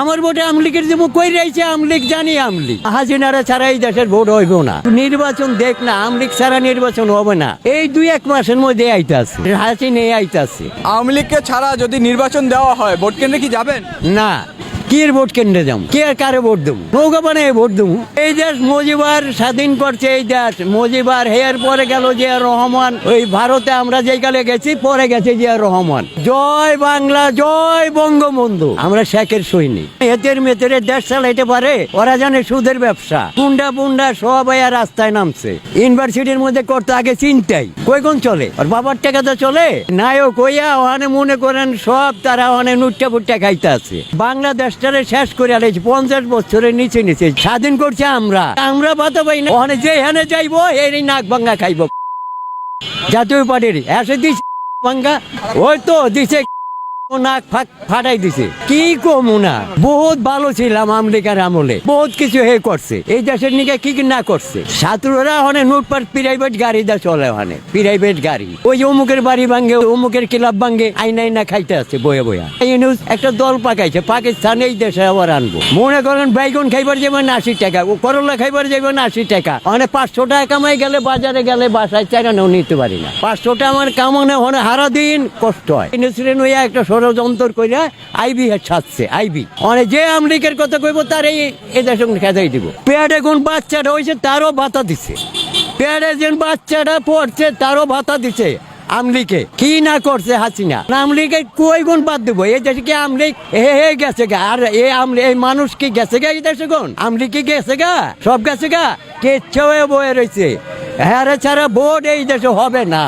আমার ভোটে আমলিকের যে কই রয়েছে আমলিক জানি আমলিক হাজিনারা ছাড়া এই দেশের ভোট হইব না। নির্বাচন দেখ না আমলিক ছাড়া নির্বাচন হবে না। এই দুই এক মাসের মধ্যে আইতাছে। হাসিনে আইতাছে। আওয়ামী লীগকে ছাড়া যদি নির্বাচন দেওয়া হয় ভোট কেন্দ্রে কি যাবেন? না। কি ভোট কেন্দ্রে যাম কে কারে ভোট দেবো? নৌকা বানায় ভোট দেবো? এই দেশ মজিবার স্বাধীন করছে এই দেশ। মজিবার হেয়ার পরে গেল জিয়া রহমান। ওই ভারতে আমরা যেই কালে গেছি, পরে গেছে জিয়া রহমান। জয় বাংলা, জয় বঙ্গবন্ধু। আমরা শেখের সৈনিক। এতের মেতের দেশ চালাইতে পারে? ওরা জানে সুদের ব্যবসা। পুন্ডা পুন্ডা সব আর রাস্তায় নামছে। ইউনিভার্সিটির মধ্যে করতে আগে চিন্তাই। কই কোন চলে? আর বাবার টাকা তো চলে? নায়ক হইয়া ওখানে মনে করেন সব তারা ওখানে নুট্টা ফুট্টা খাইতে আছে। বাংলাদেশটারে শেষ করে আলে পঞ্চাশ বছরের নিচে নিচে স্বাধীন করছে আমরা। আমরা বাতা পাই না। ওখানে যে হানে যাইবো এই নাক ভাঙ্গা খাইব। জাতীয় পার্টির এসে দিছে ভাঙ্গা, ওই তো দিছে নাক ফাটাই দিছে। কি বহুত ভালো ছিলাম আমেরিকার আমলে। বহুত কিছু হে করছে। এই দেশের নিকে কি না করছে? ছাত্ররা ওখানে নোটপাট প্রাইভেট গাড়ি দা চলে ওখানে প্রাইভেট গাড়ি। ওই অমুকের বাড়ি ভাঙ্গে, অমুকের ক্লাব ভাঙ্গে, আইনা খাইতে আছে বয়ে বয়া। এই নিউজ একটা দল পাকাইছে, পাকিস্তান এই দেশে আবার আনব। মনে করেন বাইগুন খাইবার যাবেন আশি টাকা, ও করলা খাইবার যাবেন আশি টাকা। মানে পাঁচশো টাকা কামাই গেলে, বাজারে গেলে বাসায় চাকানেও নিতে পারি না। পাঁচশোটা আমার কামানো হনে হারা দিন কষ্ট হয়। একটা ষড়যন্ত্র কইরা আইবি ছাড়ছে, আইবি। মানে যে আমেরিকার কথা কইব, তার এই এদের সঙ্গে খেদাই দিব। পেয়ারে কোন বাচ্চাটা হয়েছে তারও ভাতা দিছে। পেয়ারে যে বাচ্চাটা পড়ছে, তারও ভাতা দিছে আমলিকে কি না করছে হাসিনা? আমলিকে কই গুণ বাদ দেবো? এই দেশে কি আমলিক হে গেছে গা? আর এই আমলি এই মানুষ কি গেছে গা এই দেশে কোন আমলি কি গেছে গা? সব গেছে গা? কেচ্ছা হয়ে বয়ে রয়েছে হ্যাঁ রে ছাড়া ভোট এই দেশে হবে না।